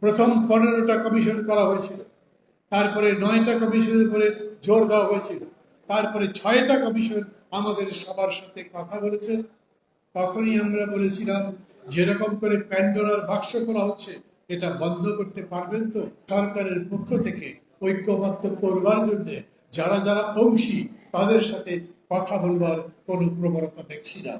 প্রথম পনেরোটা কমিশন করা হয়েছিল। তারপরে নয়টা কমিশনের উপরে জোর দেওয়া হয়েছিল। তারপরে ছয়টা কমিশন আমাদের সবার সাথে কথা বলেছে। তখনই আমরা বলেছিলাম, যেরকম করে প্যান্ডোরার বাক্স করা হচ্ছে, এটা বন্ধ করতে পারবেন তো? সরকারের পক্ষ থেকে ঐক্যবদ্ধ করবার জন্য যারা যারা অংশী, তাদের সাথে কথা বলবার কোনো প্রবণতা দেখছি না।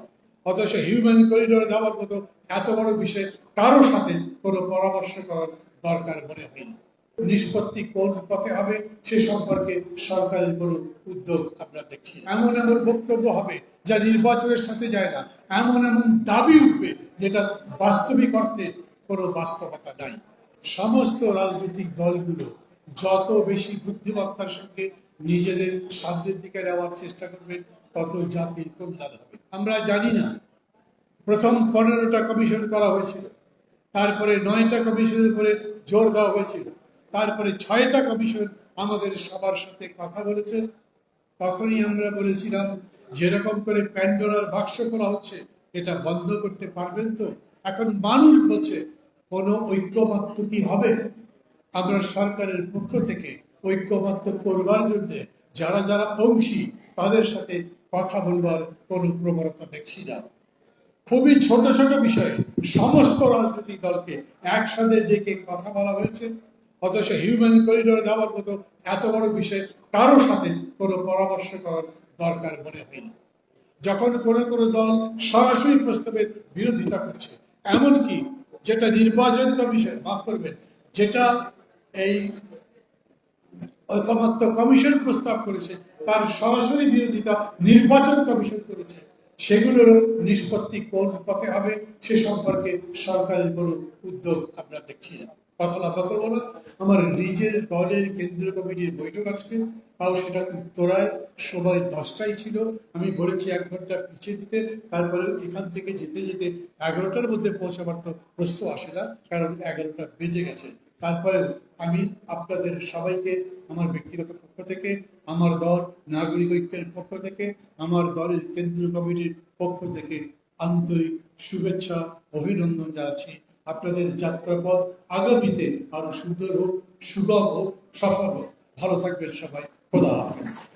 অথচ হিউম্যান করিডোর দেওয়ার মতো এত বড় বিষয়ে কারোর সাথে কোনো পরামর্শ করার দরকার মনে হয়নি নিষ্পত্তি কোন পথে হবে সে সম্পর্কে সরকারের কোনো উদ্যোগ আমরা দেখছি এমন এমন বক্তব্য হবে যা নির্বাচনের সাথে যায় না। এমন এমন দাবি উঠবে যেটা বাস্তবিক অর্থে কোনো বাস্তবতা নাই। সমস্ত রাজনৈতিক দলগুলো যত বেশি বুদ্ধিমত্তার সঙ্গে নিজেদের সামনের দিকে নেওয়ার চেষ্টা করবেন তত জাতির কল্যাণ হবে। আমরা জানি না, প্রথম পনেরোটা কমিশন করা হয়েছিল। তারপরে নয়টা কমিশনের উপরে জোর দেওয়া হয়েছিল। তারপরে ছয়টা কমিশন আমাদের সবার সাথে কথা বলেছে। তখনই আমরা বলেছিলাম, যেরকম করে প্যান্ডোরার বাক্স করা হচ্ছে, এটা বন্ধ করতে পারবেন তো? এখন মানুষ বলছে, কোনো ঐক্যমাত্র কি হবে? আমরা সরকারের পক্ষ থেকে ঐক্যমাত্র করবার জন্য যারা যারা অংশী, তাদের সাথে কথা বলবার কোনো প্রবণতা দেখছি না। খুবই ছোট ছোট বিষয়ে। সমস্ত রাজনৈতিক দলকে একসাথে ডেকে কথা বলা হয়েছে। অথচ হিউম্যান করিডোর দেওয়ার মতো এত বড় বিষয়ে কারও সাথে কোনো পরামর্শ করার দরকার মনে হয়নি যখন কোনো কোনো দল সরাসরি প্রস্তাবের বিরোধিতা করছে, এমনকি যেটা নির্বাচন কমিশন, মাফ করবেন, যেটা এই ঐকমত্য কমিশন প্রস্তাব করেছে, তার সরাসরি বিরোধিতা নির্বাচন কমিশন করেছে সেগুলোর নিষ্পত্তি কোন পথে হবে, সে সম্পর্কে সরকারের কোনো উদ্যোগ আমরা দেখছি না। কথা লাভা করব না আমার নিজের দলের কেন্দ্রীয় কমিটির বৈঠক আজকে, তাও সেটা উত্তরায়, সময় দশটাই ছিল। আমি বলেছি এক ঘণ্টা পিছিয়ে দিতে, তারপরে এখান থেকে যেতে যেতে এগারোটার মধ্যে পৌঁছাবার তো প্রশ্ন আসে না, কারণ এগারোটা বেজে গেছে। তারপরে আমি আপনাদের সবাইকে, আমার ব্যক্তিগত পক্ষ থেকে আমার দল নাগরিক ঐক্যের পক্ষ থেকে, আমার দলের কেন্দ্রীয় কমিটির পক্ষ থেকে আন্তরিক শুভেচ্ছা, অভিনন্দন জানাচ্ছি। আপনাদের যাত্রাপথ আগামীতে আরও সুন্দর হোক, সুগম হোক, সফল হোক। ভালো থাকবেন সবাই। খোদা হাফেজ।